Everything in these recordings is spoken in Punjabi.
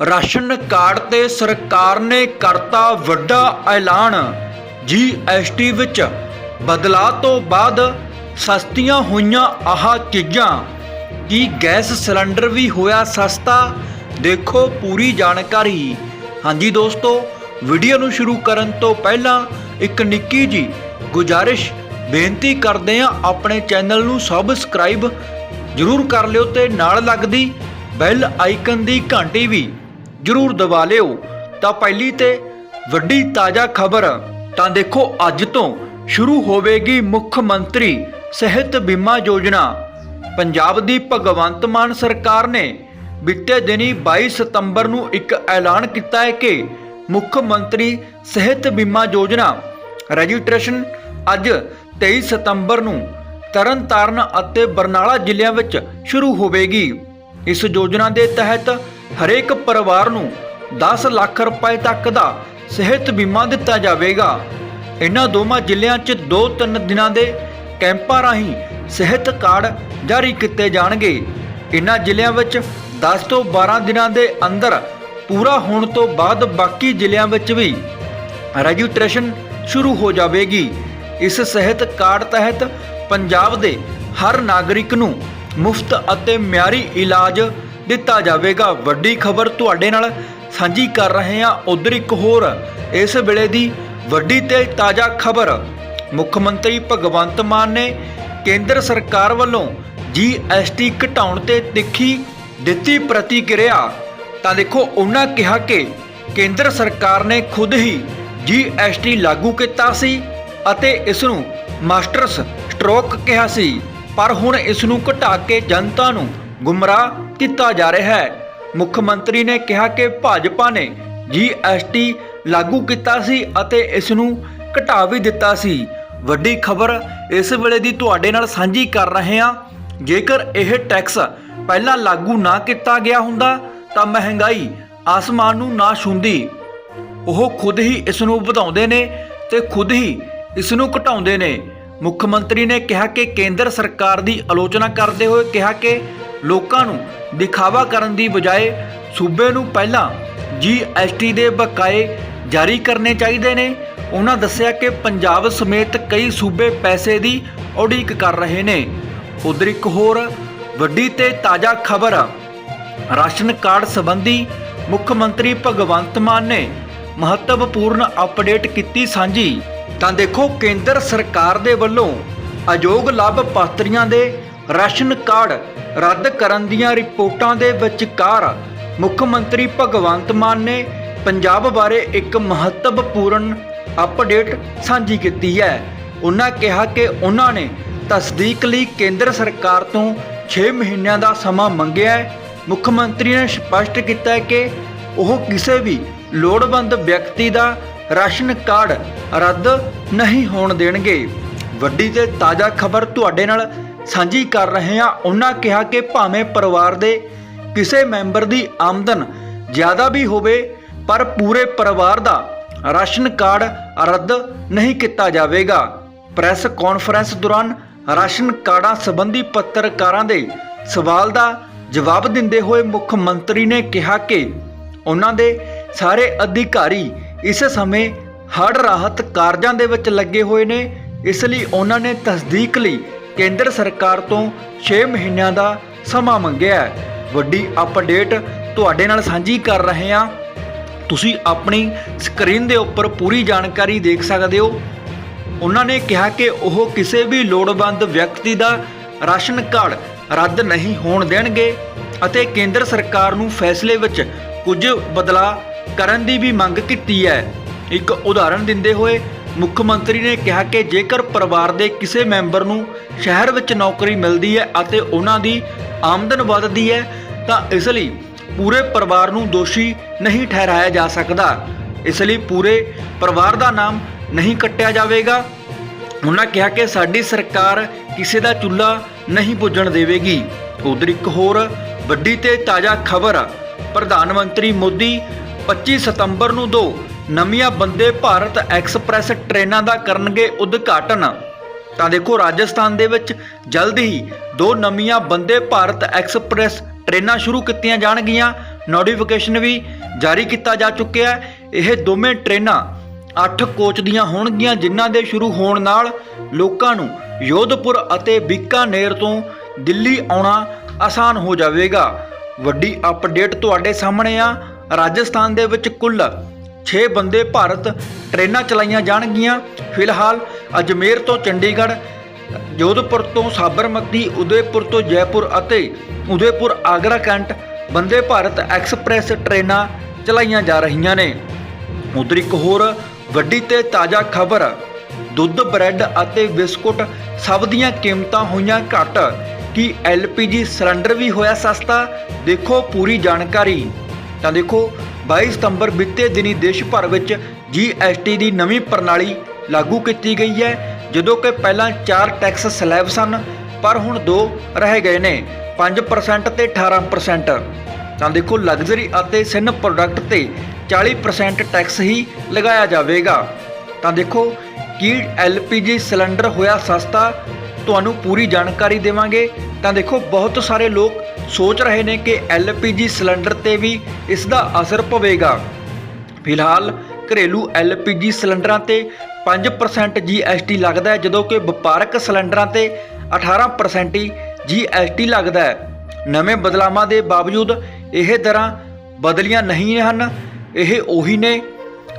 ਰਾਸ਼ਨ ਕਾਰਡ ਤੇ ਸਰਕਾਰ ਨੇ ਕਰਤਾ ਵੱਡਾ ਐਲਾਨ। ਜੀਐਸਟੀ ਵਿੱਚ ਬਦਲਾਅ ਤੋਂ ਬਾਅਦ ਸਸਤੀਆਂ ਹੋਈਆਂ ਆਹ ਚੀਜ਼ਾਂ। ਕੀ ਗੈਸ ਸਿਲੰਡਰ ਵੀ ਹੋਇਆ ਸਸਤਾ? ਦੇਖੋ ਪੂਰੀ ਜਾਣਕਾਰੀ। ਹਾਂਜੀ ਦੋਸਤੋ, ਵੀਡੀਓ ਨੂੰ ਸ਼ੁਰੂ ਕਰਨ ਤੋਂ ਪਹਿਲਾਂ ਇੱਕ ਨਿੱਕੀ ਜੀ ਗੁਜਾਰਿਸ਼ ਬੇਨਤੀ ਕਰਦੇ ਹਾਂ ਆਪਣੇ ਚੈਨਲ ਨੂੰ ਸਬਸਕ੍ਰਾਈਬ ਜਰੂਰ ਕਰ ਲਿਓ ਤੇ ਨਾਲ ਲੱਗਦੀ ਬੈਲ ਆਈਕਨ ਦੀ ਘੰਟੀ ਵੀ। ਜਰੂਰ ਦਬਾ ਲਿਓ। ਤਾਂ ਪਹਿਲੀ ਤੇ ਵੱਡੀ ਤਾਜ਼ਾ ਖਬਰ, ਤਾਂ ਦੇਖੋ ਅੱਜ ਤੋਂ ਸ਼ੁਰੂ ਹੋਵੇਗੀ ਮੁੱਖ ਮੰਤਰੀ ਸਿਹਤ ਬੀਮਾ ਯੋਜਨਾ। ਪੰਜਾਬ ਦੀ ਭਗਵੰਤ ਮਾਨ ਸਰਕਾਰ ਨੇ ਬੀਤੇ ਦਿਨੀ 22 ਸਤੰਬਰ ਨੂੰ ਇੱਕ ਐਲਾਨ ਕੀਤਾ ਹੈ ਕਿ ਮੁੱਖ ਮੰਤਰੀ ਸਿਹਤ ਬੀਮਾ ਯੋਜਨਾ ਰਜਿਸਟ੍ਰੇਸ਼ਨ ਅੱਜ 23 ਸਤੰਬਰ ਨੂੰ ਤਰਨਤਾਰਨ ਅਤੇ ਬਰਨਾਲਾ ਜ਼ਿਲ੍ਹਿਆਂ ਵਿੱਚ ਸ਼ੁਰੂ ਹੋਵੇਗੀ। ਇਸ ਯੋਜਨਾ ਦੇ ਤਹਿਤ ਹਰੇਕ ਪਰਿਵਾਰ ਨੂੰ 10 ਲੱਖ ਰੁਪਏ ਤੱਕ ਦਾ ਸਿਹਤ ਬੀਮਾ ਦਿੱਤਾ ਜਾਵੇਗਾ। ਇਹਨਾਂ ਦੋਵਾਂ ਜ਼ਿਲ੍ਹਿਆਂ 'ਚ 2-3 ਦਿਨਾਂ ਦੇ ਕੈਂਪਾਂ ਰਾਹੀਂ ਸਿਹਤ ਕਾਰਡ ਜਾਰੀ ਕੀਤੇ ਜਾਣਗੇ। ਇਹਨਾਂ ਜ਼ਿਲ੍ਹਿਆਂ ਵਿੱਚ 10 ਤੋਂ 12 ਦਿਨਾਂ ਦੇ ਅੰਦਰ ਪੂਰਾ ਹੋਣ ਤੋਂ ਬਾਅਦ ਬਾਕੀ ਜ਼ਿਲ੍ਹਿਆਂ ਵਿੱਚ ਵੀ ਰਜਿਸਟ੍ਰੇਸ਼ਨ ਸ਼ੁਰੂ ਹੋ ਜਾਵੇਗੀ। ਇਸ ਸਿਹਤ ਕਾਰਡ ਤਹਿਤ ਪੰਜਾਬ ਦੇ ਹਰ ਨਾਗਰਿਕ ਨੂੰ ਮੁਫਤ ਅਤੇ ਮਿਆਰੀ ਇਲਾਜ ਦਿੱਤਾ ਜਾਵੇਗਾ। ਵੱਡੀ ਖਬਰ ਤੁਹਾਡੇ ਨਾਲ ਸਾਂਝੀ ਕਰ ਰਹੇ ਹਾਂ। ਉਧਰ ਇੱਕ ਹੋਰ, ਇਸ ਵੇਲੇ ਦੀ ਵੱਡੀ ਤੇ ਤਾਜ਼ਾ ਖਬਰ। ਮੁੱਖ ਮੰਤਰੀ ਭਗਵੰਤ ਮਾਨ ਨੇ ਕੇਂਦਰ ਸਰਕਾਰ ਵੱਲੋਂ ਜੀਐਸਟੀ ਘਟਾਉਣ ਤੇ ਤਿੱਖੀ ਦਿੱਤੀ ਪ੍ਰਤੀਕਿਰਿਆ। ਤਾਂ ਦੇਖੋ, ਉਹਨਾਂ ਕਿਹਾ ਕਿ ਕੇਂਦਰ ਸਰਕਾਰ ਨੇ ਖੁਦ ਹੀ ਜੀਐਸਟੀ ਲਾਗੂ ਕੀਤਾ ਸੀ ਅਤੇ ਇਸ ਨੂੰ ਮਾਸਟਰਸ ਸਟ੍ਰੋਕ ਕਿਹਾ ਸੀ। ਪਰ ਹੁਣ ਇਸ ਨੂੰ ਘਟਾ ਕੇ ਜਨਤਾ ਨੂੰ ਗੁੰਮਰਾਹ ਕੀਤਾ ਜਾ ਰਿਹਾ ਹੈ। ਮੁੱਖ ਮੰਤਰੀ ਨੇ ਕਿਹਾ ਕਿ ਭਾਜਪਾ ਨੇ ਜੀਐਸਟੀ ਲਾਗੂ ਕੀਤਾ ਸੀ ਅਤੇ ਇਸ ਨੂੰ ਘਟਾ ਵੀ ਦਿੱਤਾ ਸੀ। ਵੱਡੀ ਖਬਰ ਇਸ ਵੇਲੇ ਦੀ ਤੁਹਾਡੇ ਨਾਲ ਸਾਂਝੀ ਕਰ ਰਹੇ ਹਾਂ। ਜੇਕਰ ਇਹ ਟੈਕਸ ਪਹਿਲਾਂ ਲਾਗੂ ਨਾ ਕੀਤਾ ਗਿਆ ਹੁੰਦਾ ਤਾਂ ਮਹਿੰਗਾਈ ਆਸਮਾਨ ਨੂੰ ਨਾ ਛੂੰਦੀ ਉਹ ਖੁਦ ਹੀ ਇਸ ਨੂੰ ਵਧਾਉਂਦੇ ਨੇ ਤੇ ਖੁਦ ਹੀ ਇਸ ਨੂੰ ਘਟਾਉਂਦੇ ਨੇ। ਮੁੱਖ ਮੰਤਰੀ ਨੇ ਕਿਹਾ ਕਿ ਕੇਂਦਰ ਸਰਕਾਰ ਦੀ ਆਲੋਚਨਾ ਕਰਦੇ ਹੋਏ ਕਿਹਾ ਕਿ ਲੋਕਾਂ ਨੂੰ ਦਿਖਾਵਾ ਕਰਨ ਦੀ ਬਜਾਏ ਸੂਬੇ ਨੂੰ ਪਹਿਲਾਂ ਜੀਐਸਟੀ ਦੇ ਬਕਾਏ ਜਾਰੀ ਕਰਨੇ ਚਾਹੀਦੇ ਨੇ। ਉਹਨਾਂ ਦੱਸਿਆ ਕਿ ਪੰਜਾਬ ਸਮੇਤ ਕਈ ਸੂਬੇ ਪੈਸੇ ਦੀ ਉਡੀਕ ਕਰ ਰਹੇ ਨੇ। ਉਧਰ ਇੱਕ ਹੋਰ ਵੱਡੀ ਤੇ ਤਾਜ਼ਾ ਖਬਰ, ਰਾਸ਼ਨ ਕਾਰਡ ਸੰਬੰਧੀ ਮੁੱਖ ਮੰਤਰੀ ਭਗਵੰਤ ਮਾਨ ਨੇ ਮਹੱਤਵਪੂਰਨ ਅਪਡੇਟ ਕੀਤੀ ਸਾਂਝੀ। ਤਾਂ ਦੇਖੋ, ਕੇਂਦਰ ਸਰਕਾਰ ਦੇ ਵੱਲੋਂ ਅਯੋਗ ਲਾਭ ਪਾਤਰੀਆਂ ਦੇ ਰਾਸ਼ਨ ਕਾਰਡ ਰੱਦ ਕਰਨ ਦੀਆਂ ਰਿਪੋਰਟਾਂ ਦੇ ਵਿਚਕਾਰ ਮੁੱਖ ਮੰਤਰੀ ਭਗਵੰਤ ਮਾਨ ਨੇ ਪੰਜਾਬ ਬਾਰੇ ਇੱਕ ਮਹੱਤਵਪੂਰਨ ਅਪਡੇਟ ਸਾਂਝੀ ਕੀਤੀ ਹੈ। ਉਹਨਾਂ ਕਿਹਾ ਕਿ ਉਹਨਾਂ ਨੇ ਤਸਦੀਕ ਲਈ ਕੇਂਦਰ ਸਰਕਾਰ ਤੋਂ 6 ਮਹੀਨਿਆਂ ਦਾ ਸਮਾਂ ਮੰਗਿਆ ਹੈ। ਮੁੱਖ ਮੰਤਰੀ ਨੇ ਸਪਸ਼ਟ ਕੀਤਾ ਕਿ ਉਹ ਕਿਸੇ ਵੀ ਲੋੜਵੰਦ ਵਿਅਕਤੀ ਦਾ ਰਾਸ਼ਨ ਕਾਰਡ ਰੱਦ ਨਹੀਂ ਹੋਣ ਦੇਣਗੇ। ਵੱਡੀ ਤੇ ਤਾਜ਼ਾ ਖਬਰ ਤੁਹਾਡੇ ਨਾਲ ਸਾਂਝੀ ਕਰ ਰਹੇ ਹਾਂ। ਉਹਨਾਂ ਕਿਹਾ ਕਿ ਭਾਵੇਂ ਪਰਿਵਾਰ ਦੇ ਕਿਸੇ ਮੈਂਬਰ ਦੀ ਆਮਦਨ ਜ਼ਿਆਦਾ ਵੀ ਹੋਵੇ, ਪਰ ਪੂਰੇ ਪਰਿਵਾਰ ਦਾ ਰਾਸ਼ਨ ਕਾਰਡ ਰੱਦ ਨਹੀਂ ਕੀਤਾ ਜਾਵੇਗਾ। ਪ੍ਰੈਸ ਕਾਨਫਰੰਸ ਦੌਰਾਨ ਰਾਸ਼ਨ ਕਾਰਡਾਂ ਸੰਬੰਧੀ ਪੱਤਰਕਾਰਾਂ ਦੇ ਸਵਾਲ ਦਾ ਜਵਾਬ ਦਿੰਦੇ ਹੋਏ ਮੁੱਖ ਮੰਤਰੀ ਨੇ ਕਿਹਾ ਕਿ ਉਹਨਾਂ ਦੇ ਸਾਰੇ ਅਧਿਕਾਰੀ ਇਸ ਸਮੇਂ ਹੜ੍ਹ ਰਾਹਤ ਕਾਰਜਾਂ ਦੇ ਵਿੱਚ ਲੱਗੇ ਹੋਏ ਨੇ, ਇਸ ਲਈ ਉਹਨਾਂ ਨੇ ਤਸਦੀਕ ਲਈ ਕੇਂਦਰ ਸਰਕਾਰ ਤੋਂ 6 ਮਹੀਨਿਆਂ ਦਾ ਸਮਾਂ ਮੰਗਿਆ ਹੈ। ਵੱਡੀ ਅਪਡੇਟ ਤੁਹਾਡੇ ਨਾਲ ਸਾਂਝੀ ਕਰ ਰਹੇ ਹਾਂ। ਤੁਸੀਂ ਆਪਣੀ ਸਕਰੀਨ ਦੇ ਉੱਪਰ ਪੂਰੀ ਜਾਣਕਾਰੀ ਦੇਖ ਸਕਦੇ ਹੋ। ਉਹਨਾਂ ਨੇ ਕਿਹਾ ਕਿ ਉਹ ਕਿਸੇ ਵੀ ਲੋੜਵੰਦ ਵਿਅਕਤੀ ਦਾ ਰਾਸ਼ਨ ਕਾਰਡ ਰੱਦ ਨਹੀਂ ਹੋਣ ਦੇਣਗੇ ਅਤੇ ਕੇਂਦਰ ਸਰਕਾਰ ਨੂੰ ਫੈਸਲੇ ਵਿੱਚ ਕੁਝ ਬਦਲਾਅ ਕਰਨ ਦੀ ਵੀ ਮੰਗ ਕੀਤੀ ਹੈ। ਇੱਕ ਉਦਾਹਰਣ ਦਿੰਦੇ ਹੋਏ ਮੁੱਖ ਮੰਤਰੀ ਨੇ ਕਿਹਾ ਕਿ ਜੇਕਰ ਪਰਿਵਾਰ ਦੇ ਕਿਸੇ ਮੈਂਬਰ ਨੂੰ ਸ਼ਹਿਰ ਵਿੱਚ ਨੌਕਰੀ ਮਿਲਦੀ ਹੈ ਅਤੇ ਉਹਨਾਂ ਦੀ ਆਮਦਨ ਵੱਧਦੀ ਹੈ, ਤਾਂ ਇਸ ਲਈ ਪੂਰੇ ਪਰਿਵਾਰ ਨੂੰ ਦੋਸ਼ੀ ਨਹੀਂ ਠਹਿਰਾਇਆ ਜਾ ਸਕਦਾ। ਇਸ ਲਈ ਪੂਰੇ ਪਰਿਵਾਰ ਦਾ ਨਾਮ ਨਹੀਂ ਕੱਟਿਆ ਜਾਵੇਗਾ। ਉਹਨਾਂ ਕਿਹਾ ਕਿ ਸਾਡੀ ਸਰਕਾਰ ਕਿਸੇ ਦਾ ਚੁੱਲ੍ਹਾ ਨਹੀਂ ਪੁੱਜਣ ਦੇਵੇਗੀ। ਉਧਰ ਇੱਕ ਹੋਰ ਵੱਡੀ ਤੇ ਤਾਜ਼ਾ ਖਬਰ, ਪ੍ਰਧਾਨ ਮੰਤਰੀ ਮੋਦੀ 25 ਸਤੰਬਰ ਨੂੰ ਦੋ ਨਵੀਆਂ ਬੰਦੇ ਭਾਰਤ ਐਕਸਪ੍ਰੈਸ ਟ੍ਰੇਨਾਂ ਦਾ ਕਰਨਗੇ ਉਦਘਾਟਨ। ਤਾਂ ਦੇਖੋ ਰਾਜਸਥਾਨ ਦੇ ਵਿੱਚ ਜਲਦ ਹੀ ਦੋ ਨਵੀਆਂ ਬੰਦੇ ਭਾਰਤ ਐਕਸਪ੍ਰੈਸ ਟ੍ਰੇਨਾਂ ਸ਼ੁਰੂ ਕੀਤੀਆਂ ਜਾਣਗੀਆਂ। ਨੋਟੀਫਿਕੇਸ਼ਨ ਵੀ ਜਾਰੀ ਕੀਤਾ ਜਾ ਚੁੱਕਿਆ ਹੈ। ਇਹ ਦੋਵੇਂ ਟ੍ਰੇਨਾਂ 8 ਕੋਚ ਦੀਆਂ ਹੋਣਗੀਆਂ, ਜਿਨ੍ਹਾਂ ਦੇ ਸ਼ੁਰੂ ਹੋਣ ਨਾਲ ਲੋਕਾਂ ਨੂੰ ਯੋਧਪੁਰ ਅਤੇ ਬੀਕਾਨੇਰ ਤੋਂ ਦਿੱਲੀ ਆਉਣਾ ਆਸਾਨ ਹੋ ਜਾਵੇਗਾ। ਵੱਡੀ ਅਪਡੇਟ ਤੁਹਾਡੇ ਸਾਹਮਣੇ ਆ। ਰਾਜਸਥਾਨ ਦੇ ਵਿੱਚ ਕੁੱਲ 6 ਬੰਦੇ ਭਾਰਤ ਟ੍ਰੇਨਾਂ ਚਲਾਈਆਂ ਜਾਣਗੀਆਂ। ਫਿਲਹਾਲ ਅਜਮੇਰ ਤੋਂ ਚੰਡੀਗੜ੍ਹ, ਜੋਧਪੁਰ ਤੋਂ ਸਾਬਰਮਤੀ, ਉਦੈਪੁਰ ਤੋਂ ਜੈਪੁਰ ਅਤੇ ਉਦੈਪੁਰ ਆਗਰਾ ਕੈਂਟ ਬੰਦੇ ਭਾਰਤ ਐਕਸਪ੍ਰੈਸ ਟ੍ਰੇਨਾਂ ਚਲਾਈਆਂ ਜਾ ਰਹੀਆਂ ਨੇ। ਉਧਰ ਇੱਕ ਹੋਰ ਵੱਡੀ ਤੇ ਤਾਜ਼ਾ ਖਬਰ, ਦੁੱਧ, ਬ੍ਰੈਡ ਅਤੇ ਬਿਸਕੁਟ ਸਭ ਦੀਆਂ ਕੀਮਤਾਂ ਹੋਈਆਂ ਘੱਟ, ਕੀ ਐਲਪੀਜੀ ਸਿਲੰਡਰ ਵੀ ਹੋਇਆ ਸਸਤਾ? ਦੇਖੋ ਪੂਰੀ ਜਾਣਕਾਰੀ। ਤਾਂ ਦੇਖੋ 22 ਸਤੰਬਰ ਬੀਤੇ ਦਿਨੀ ਦੇਸ਼ ਭਰ ਵਿੱਚ ਜੀਐਸਟੀ ਦੀ ਨਵੀਂ ਪ੍ਰਣਾਲੀ ਲਾਗੂ ਕੀਤੀ ਗਈ ਹੈ, ਜਦੋਂ ਕਿ ਪਹਿਲਾਂ 4 ਟੈਕਸ ਸਲੈਬ ਸਨ, ਪਰ ਹੁਣ ਦੋ ਰਹਿ ਗਏ ਨੇ 5% ਤੇ 18% ਤਾਂ ਦੇਖੋ ਲਗਜ਼ਰੀ ਅਤੇ ਸਿਨ ਪ੍ਰੋਡਕਟ ਤੇ 40% ਟੈਕਸ ਹੀ ਲਗਾਇਆ ਜਾਵੇਗਾ। ਤਾਂ ਦੇਖੋ, ਕੀ ਐਲਪੀਜੀ ਸਿਲੰਡਰ ਹੋਇਆ ਸਸਤਾ, ਤੁਹਾਨੂੰ ਪੂਰੀ ਜਾਣਕਾਰੀ ਦੇਵਾਂਗੇ। ਤਾਂ ਦੇਖੋ, ਬਹੁਤ ਸਾਰੇ ਲੋਕ ਸੋਚ ਰਹੇ ਨੇ ਕਿ ਐਲਪੀਜੀ ਸਿਲੰਡਰ ਤੇ ਵੀ ਇਸ ਦਾ ਅਸਰ ਪਵੇਗਾ। ਫਿਲਹਾਲ ਘਰੇਲੂ ਐਲਪੀਜੀ ਸਿਲੰਡਰਾਂ ਤੇ 5% GST ਲੱਗਦਾ ਹੈ, ਜਦੋਂ ਕਿ ਵਪਾਰਕ ਸਿਲੰਡਰਾਂ ਤੇ 18% ਹੀ GST ਲੱਗਦਾ ਹੈ। ਨਵੇਂ ਬਦਲਾਵਾਂ ਦੇ ਬਾਵਜੂਦ ਇਹ ਦਰਾਂ ਬਦਲੀਆਂ ਨਹੀਂ ਹਨ, ਇਹ ਉਹੀ ਨੇ।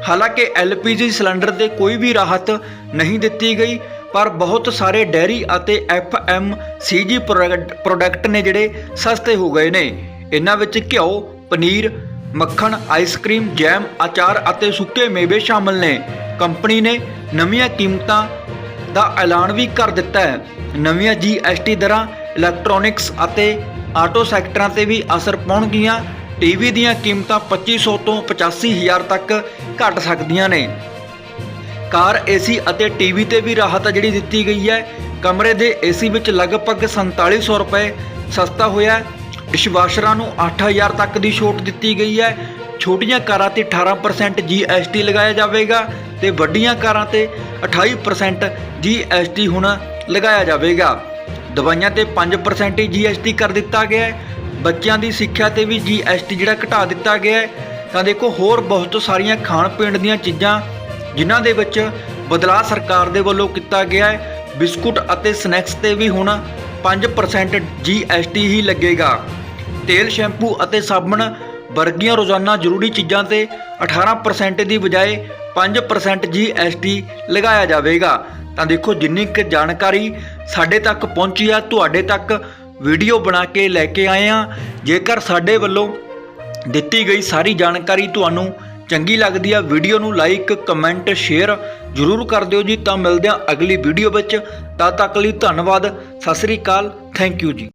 ਹਾਲਾਂਕਿ ਐਲਪੀਜੀ ਸਿਲੰਡਰ ਤੇ ਕੋਈ ਵੀ ਰਾਹਤ ਨਹੀਂ ਦਿੱਤੀ ਗਈ ਪਰ ਬਹੁਤ ਸਾਰੇ ਡੈਰੀ ਅਤੇ ਐਫਐਮਸੀਜੀ ਪ੍ਰੋਡਕਟ ਨੇ ਜਿਹੜੇ ਸਸਤੇ ਹੋ ਗਏ ਨੇ। ਇਹਨਾਂ ਵਿੱਚ ਘਿਓ, ਪਨੀਰ, ਮੱਖਣ, ਆਈਸਕ੍ਰੀਮ, ਜੈਮ, ਅਚਾਰ ਅਤੇ ਸੁੱਕੇ ਮੇਵੇ ਸ਼ਾਮਲ ਨੇ। ਕੰਪਨੀ ਨੇ ਨਵੀਆਂ ਕੀਮਤਾਂ ਦਾ ਐਲਾਨ ਵੀ ਕਰ ਦਿੱਤਾ ਹੈ। ਨਵੀਆਂ ਜੀਐਸਟੀ ਦਰਾਂ, ਇਲੈਕਟ੍ਰੋਨਿਕਸ ਅਤੇ ਆਟੋ ਸੈਕਟਰਾਂ ਤੇ ਵੀ ਅਸਰ ਪਾਉਣਗੀਆਂ। ਟੀਵੀ ਦੀਆਂ ਕੀਮਤਾਂ 2500 ਤੋਂ 85000 ਤੱਕ ਘਟ ਸਕਦੀਆਂ ਨੇ। ਕਾਰ ਏਸੀ ਅਤੇ ਟੀਵੀ ਤੇ ਵੀ ਰਾਹਤ ਜਿਹੜੀ ਦਿੱਤੀ ਗਈ ਹੈ। ਕਮਰੇ ਦੇ ਏਸੀ ਵਿੱਚ ਲਗਭਗ 4700 ਰੁਪਏ ਸਸਤਾ ਹੋਇਆ ਇਸ਼ਵਾਸ਼ਰਾਂ ਨੂੰ 8000 ਤੱਕ ਦੀ ਛੋਟ ਦਿੱਤੀ ਗਈ ਹੈ। ਛੋਟੀਆਂ ਕਾਰਾਂ ਤੇ 18% GST ਲਗਾਇਆ ਜਾਵੇਗਾ ਤੇ ਵੱਡੀਆਂ ਕਾਰਾਂ ਤੇ 28% GST ਹੁਣ ਲਗਾਇਆ ਜਾਵੇਗਾ। ਦਵਾਈਆਂ ਤੇ 5% ਹੀ GST ਕਰ ਦਿੱਤਾ ਗਿਆ ਹੈ। ਬੱਚਿਆਂ ਦੀ ਸਿੱਖਿਆ ਤੇ ਵੀ GST ਜਿਹੜਾ ਘਟਾ ਦਿੱਤਾ ਗਿਆ ਹੈ। ਤਾਂ ਦੇਖੋ, ਹੋਰ ਬਹੁਤ ਸਾਰੀਆਂ ਖਾਣ ਪੀਣ ਦੀਆਂ ਚੀਜ਼ਾਂ ਜਿਨ੍ਹਾਂ ਦੇ ਵਿੱਚ ਬਦਲਾਅ ਸਰਕਾਰ ਦੇ ਵੱਲੋਂ ਕੀਤਾ ਗਿਆ ਹੈ। ਬਿਸਕੁਟ ਅਤੇ ਸਨੈਕਸ ਤੇ ਵੀ ਹੁਣ 5% GST ਹੀ ਲੱਗੇਗਾ। ਤੇਲ, ਸ਼ੈਂਪੂ ਅਤੇ ਸਾਬਣ ਵਰਗੀਆਂ ਰੋਜ਼ਾਨਾ ਜ਼ਰੂਰੀ ਚੀਜ਼ਾਂ ਤੇ 18% ਦੀ ਬਜਾਏ 5% GST ਲਗਾਇਆ ਜਾਵੇਗਾ। ਤਾਂ ਦੇਖੋ, ਜਿੰਨੀ ਕੁ ਜਾਣਕਾਰੀ ਸਾਡੇ ਤੱਕ ਪਹੁੰਚੀ ਆ, ਤੁਹਾਡੇ ਤੱਕ ਵੀਡੀਓ ਬਣਾ ਕੇ ਲੈ ਕੇ ਆਏ ਆ। ਜੇਕਰ ਸਾਡੇ ਵੱਲੋਂ ਦਿੱਤੀ ਗਈ ਸਾਰੀ ਜਾਣਕਾਰੀ ਤੁਹਾਨੂੰ ਚੰਗੀ ਲੱਗਦੀ ਆ ਵੀਡੀਓ ਨੂੰ ਲਾਈਕ ਕਮੈਂਟ ਸ਼ੇਅਰ ਜ਼ਰੂਰ ਕਰ ਦਿਓ ਜੀ। ਤਾਂ ਮਿਲਦੇ ਆ ਅਗਲੀ ਵੀਡੀਓ ਵਿੱਚ। ਤਦ ਤੱਕ ਲਈ ਧੰਨਵਾਦ। ਸਤਿ ਸ੍ਰੀ ਅਕਾਲ। ਥੈਂਕ ਯੂ ਜੀ।